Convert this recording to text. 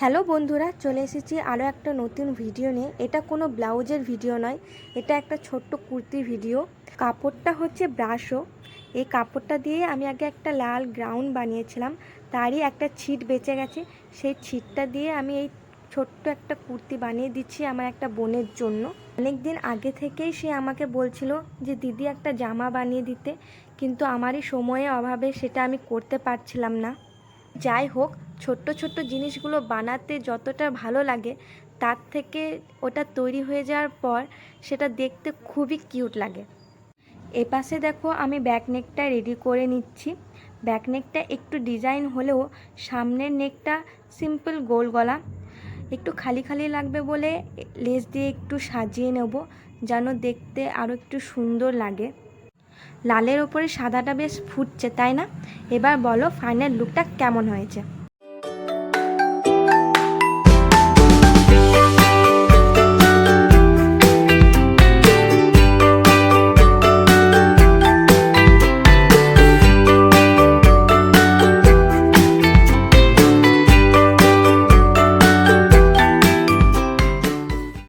Hello বন্ধুরা, চলে এসেছি আরও একটা নতুন ভিডিও নিয়ে। এটা কোনো ব্লাউজের ভিডিও নয়, এটা একটা ছোট্ট কুর্তি ভিডিও কাপড়টা হচ্ছে ব্রাশো। এই কাপড়টা দিয়ে আমি আগে একটা লাল গ্রাউন্ড বানিয়েছিলাম, তারই একটা ছিট বেঁচে গেছে। সেই ছিটটা দিয়ে আমি এই ছোট্ট একটা কুর্তি বানিয়ে দিচ্ছি আমার একটা বোনের জন্য। অনেক দিন আগে থেকেই সে আমাকে বলছিল যে, দিদি, একটা জামা বানিয়ে দিতে। কিন্তু আমারই সময়ের অভাবে সেটা আমি করতে পারছিলাম না। যাই হোক ছোট্ট ছোট্ট জিনিসগুলো বানাতে যতটা ভালো লাগে, তার থেকে ওটা তৈরি হয়ে যাওয়ার পর সেটা দেখতে খুবই কিউট লাগে। এপাশে দেখো আমি ব্যাক নেকটা রেডি করে নিচ্ছি। ব্যাক নেকটা একটু ডিজাইন হলেও সামনের নেকটা সিম্পল গোল গলা। একটু খালি খালি লাগবে বলে লেস দিয়ে একটু সাজিয়ে নেব, যেন দেখতে আরও একটু সুন্দর লাগে। লালের ওপরে সাদাটা বেশ ফুটছে, তাই না? এবার বলো ফাইনাল লুকটা কেমন হয়েছে?